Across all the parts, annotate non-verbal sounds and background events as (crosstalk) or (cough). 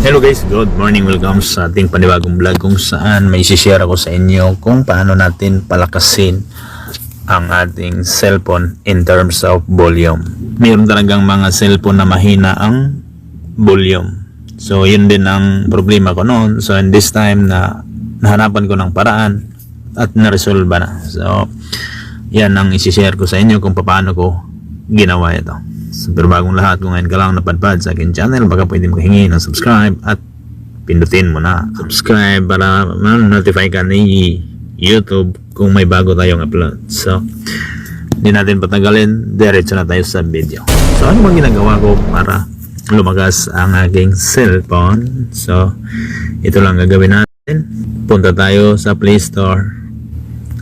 Hello guys, good morning. Welcome sa ating panibagong vlog kung saan may share ako sa inyo kung paano natin palakasin ang ating cellphone in terms of volume. Mayroon talagang mga cellphone na mahina ang volume. So yun din ang problema ko noon. So in this time na nahanapan ko ng paraan at na-resolve na. So yan ang isi-share ko sa inyo kung paano ko ginawa ito. So, pero bagong lahat, kung ngayon ka lang napadpad sa akin channel, baka pwede mo hingi ng subscribe at pindutin mo na subscribe para ma-notify ka ni YouTube kung may bago tayong upload. So, hindi natin patagalin, diretso na tayo sa video. So, ano bang ginagawa ko para lumagas ang aking cellphone? So, ito lang gagawin natin. Punta tayo sa Play Store.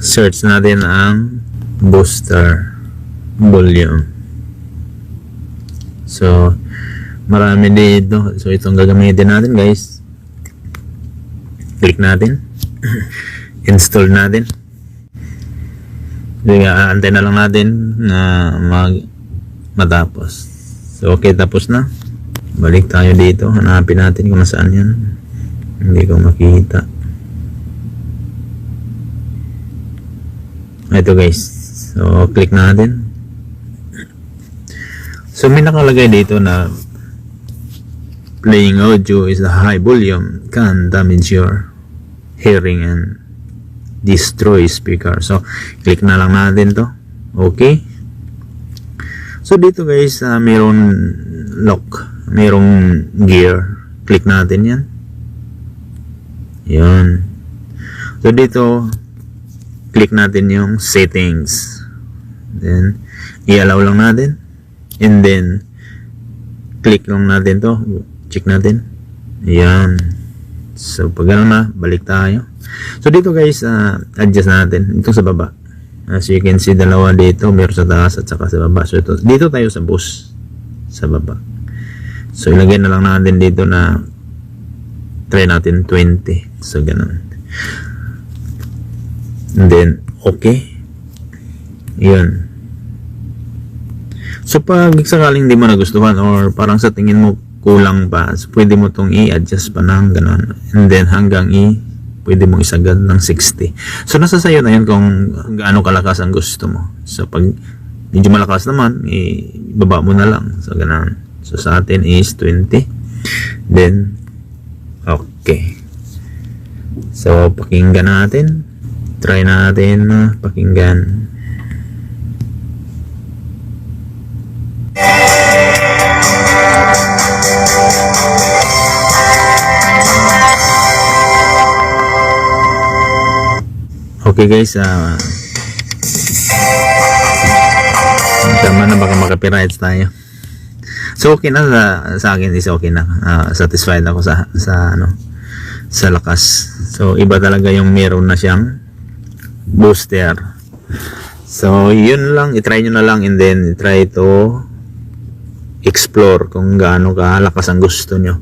Search natin ang booster volume. So, marami dito. So, itong gagamitin natin, guys. Click natin. (clears throat) Install natin. Sige, aantay na lang natin na mag matapos. So, okay, tapos na. Balik tayo dito. Hanapin natin kung saan yan. Hindi ko makita. Ito, guys. So, click natin. So may nakalagay dito na playing audio is a high volume can damage your hearing and destroy speaker. So click na lang natin to. Okay. So dito guys, uh, mayroon lock, mayroong gear. Click natin yan. Yan. So dito, click natin yung settings. Then, i-allow lang natin. And then, click lang natin to. Check natin. Ayan. So, pag gano'n na, balik tayo. So, dito guys, uh, adjust natin. Ito sa baba. As you can see, dalawa dito. Meron sa taas at saka sa baba. So, ito, dito tayo sa bus. Sa baba. So, ilagay na lang natin dito na try natin 20. So, ganun. And then, okay. Yun. So pag sakaling di mo nagustuhan or parang sa tingin mo kulang pa, so pwede mo tong i-adjust pa ng ganun. And then hanggang i pwede mong isagad ng 60. So nasa sayo na yun kung gaano kalakas ang gusto mo. So pag medyo malakas naman, ibaba mo na lang. So ganun. So sa atin is 20. Then okay. So pakinggan natin. Try natin na pakinggan. Okay guys, ah tama na baka makapirights tayo. So okay na sa, sa akin is okay na. Ah, satisfied ako sa sa ano sa lakas. So iba talaga yung meron na siyang booster. So yun lang, i-try nyo na lang and then try to explore kung gaano kalakas ang gusto nyo.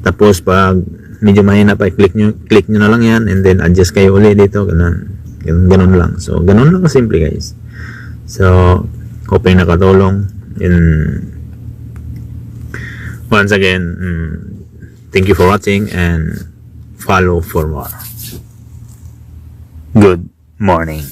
Tapos pag medyo mahina pa, click nyo, click nyo na lang yan and then adjust kayo ulit dito, ganun. Ganun, ganun lang. So, ganun lang kasimple guys. So, hoping nakatulong. And once again, mm, thank you for watching and follow for more. Good morning.